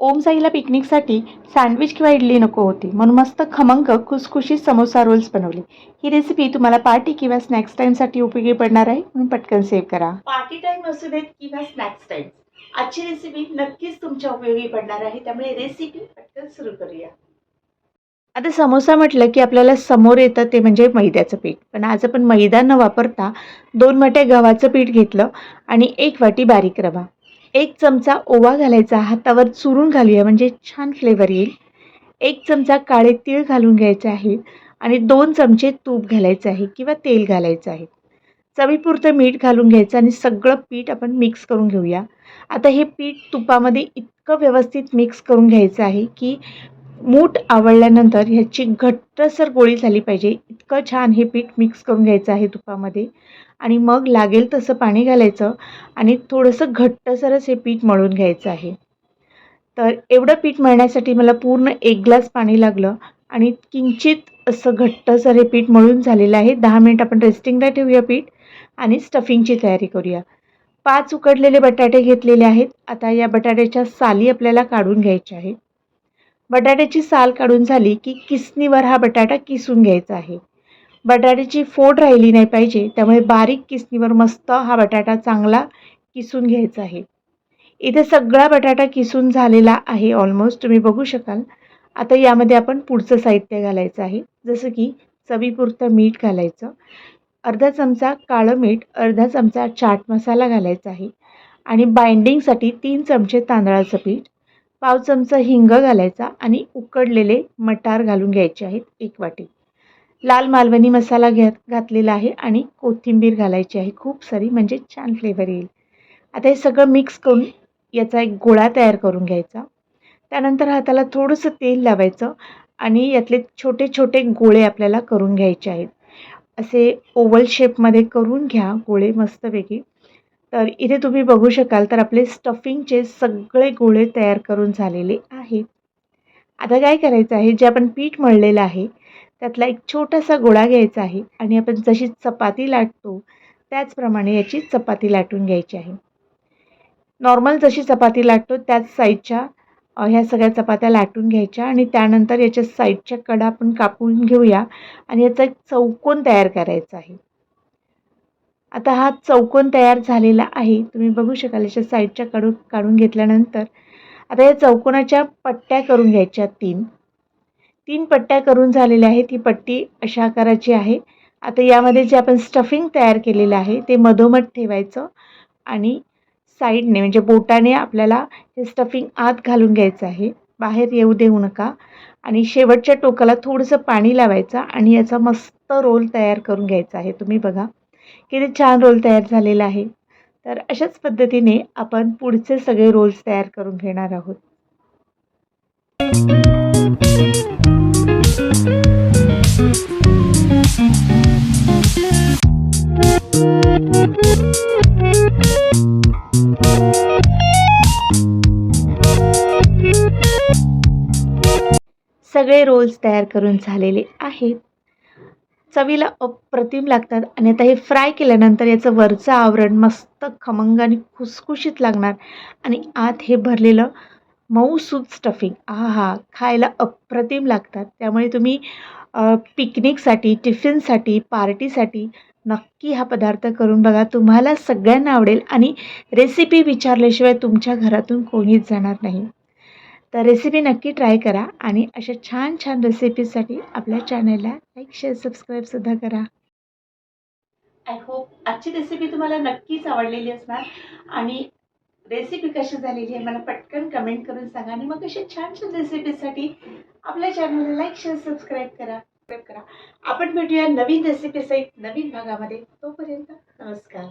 ओम साईला पिकनिकसाठी sandwich किंवा इडली नको होती. म्हणून मस्त खमंग खुसखुशीत समोसा रोल्स बनवले. ही रेसिपी तुम्हाला पार्टी किंवा स्नॅक्स टाईमसाठी उपयोगी पडणार आहे. म्हणून पटकन सेव्ह करा. पार्टी टाईम असू देत किंवा स्नॅक्स टाईम आजची रेसिपी नक्कीच तुमच्या उपयोगी पडणार आहे. त्यामुळे रेसिपी पटकन सुरू करूया. आता समोसा म्हटलं की आपल्याला समोर येतं ते म्हणजे मैद्याचं पीठ. पण आज आपण मैदा न वापरता दोन वाट्या गव्हाचं पीठ घेतलं आणि एक वाटी बारीक रवा. एक चमचा ओवा घालायचा हातावर चुरून घालूया म्हणजे छान फ्लेवर येईल. एक चमचा काळे तीळ घालून घ्यायचे आहे आणि दोन चमचे तूप घालायचं आहे किंवा तेल घालायचं आहे. चवीपुरतं मीठ घालून घ्यायचं आणि सगळं पीठ आपण मिक्स करून घेऊया. आता हे पीठ तुपामध्ये इतकं व्यवस्थित मिक्स करून घ्यायचं आहे की मूठ आवळल्यानंतर ह्याची घट्टसर गोळी झाली पाहिजे. इतकं छान हे पीठ मिक्स करून घ्यायचं आहे तुपामध्ये. आणि मग लागेल तसं पाणी घालायचं आणि थोडंसं घट्टसरच हे पीठ मळून घ्यायचं आहे. तर एवढं पीठ मळण्यासाठी मला पूर्ण एक ग्लास पाणी लागलं आणि किंचित असं घट्टसर हे पीठ मळून झालेलं आहे. दहा मिनिट आपण रेस्टिंगला ठेवूया पीठ आणि स्टफिंगची तयारी करूया. पाच उकडलेले बटाटे घेतलेले आहेत. आता या बटाट्याच्या साली आपल्याला काढून घ्यायच्या आहेत बटाट्याची साल काढून झाली की किसनीवर हा बटाटा किसून घ्यायचा आहे. बटाट्याची फोड राहिली नाही पाहिजे त्यामुळे बारीक किसणीवर मस्त हा बटाटा चांगला किसून घ्यायचा आहे. इथे सगळा बटाटा किसून झालेला आहे ऑलमोस्ट तुम्ही बघू शकाल. आता यामध्ये आपण पुढचं साहित्य घालायचं आहे जसं की चवीपुरतं मीठ घालायचं. अर्धा चमचा काळं मीठ अर्धा चमचा चाट मसाला घालायचा आहे. आणि बाइंडिंगसाठी तीन चमचे तांदळाचं पीठ पाव चमचा हिंग घालायचा आणि उकडलेले मटार घालून घ्यायचे आहेत एक वाटी. लाल मालवणी मसाला घ्या घातलेला आहे आणि कोथिंबीर घालायची आहे. खूप सारी म्हणजे छान फ्लेवर येईल. आता हे सगळं मिक्स करून याचा एक गोळा तयार करून घ्यायचा. त्यानंतर हाताला थोडंसं तेल लावायचं आणि यातले छोटे छोटे गोळे आपल्याला करून घ्यायचे आहेत. असे ओवल शेपमध्ये करून घ्या. गोळे मस्तपैकी तर इथे तुम्ही बघू शकाल तर आपले स्टफिंगचे सगळे गोळे तयार करून झालेले आहेत आता काय करायचं आहे? जे आपण पीठ मळलेलं आहे त्यातला एक छोटासा गोळा घ्यायचा आहे आणि आपण जशी चपाती लाटतो त्याचप्रमाणे याची चपाती लाटून घ्यायची आहे. नॉर्मल जशी चपाती लाटतो त्याच साईजच्या ह्या सगळ्या चपात्या लाटून घ्यायच्या आणि त्यानंतर याच्या साईडच्या कडा आपण कापून घेऊया आणि याचा एक चौकोन तयार करायचा आहे. आता हा चौकोन तयार झालेला आहे. तुम्ही बघू शकाल याच्या साईडच्या काढून काढून घेतल्यानंतर आता या चौकोनाच्या पट्ट्या करून घ्यायच्या तीन. तीन पट्ट्या करून झालेल्या आहेत. ही पट्टी अशा आकाराची आहे. आता यामध्ये जे आपण स्टफिंग तयार केलेलं आहे ते मधोमध ठेवायचं आणि साईडने म्हणजे बोटाने आपल्याला हे स्टफिंग आत घालून घ्यायचं आहे. बाहेर येऊ देऊ नका आणि शेवटच्या टोकाला थोडंसं पाणी लावायचं आणि याचा मस्त रोल तयार करून घ्यायचा आहे. तुम्ही बघा. किती छान रोल तयार झालेला आहे. तर अशाच पद्धतीने आपण पुढचे सगळे रोल्स तयार करून घेणार आहोत. सगळे रोल्स तयार करून झालेले आहेत. चवीला अप्रतिम लागतात आणि आता हे फ्राय केल्यानंतर याचं वरचं आवरण मस्त खमंग आणि खुसखुशीत लागणार. आणि आत हे भरलेलं मऊसूद स्टफिंग हा हा खायला अप्रतिम लागतात. त्यामुळे तुम्ही पिकनिकसाठी टिफिनसाठी पार्टीसाठी नक्की हा पदार्थ करून बघा. तुम्हाला सगळ्यांना आवडेल आणि रेसिपी विचारल्याशिवाय तुमच्या घरातून कोणीच जाणार नाही. तर रेसिपी नक्की ट्राय करा आणि अशा छान छान रेसिपीसाठी आपल्या चॅनलला लाईक शेअर सबस्क्राईबसुद्धा करा. आय होप आजची रेसिपी तुम्हाला नक्कीच आवडलेली असणार आणि रेसिपी कशी झालेली आहे मला पटकन कमेंट करून सांगा आणि मग अशा छान छान रेसिपीसाठी आपल्या चॅनलला लाईक शेअर सबस्क्राईब करा सबस्क्राईब करा. आपण भेटूया नवीन रेसिपीसहित नवीन भागामध्ये. तोपर्यंत नमस्कार.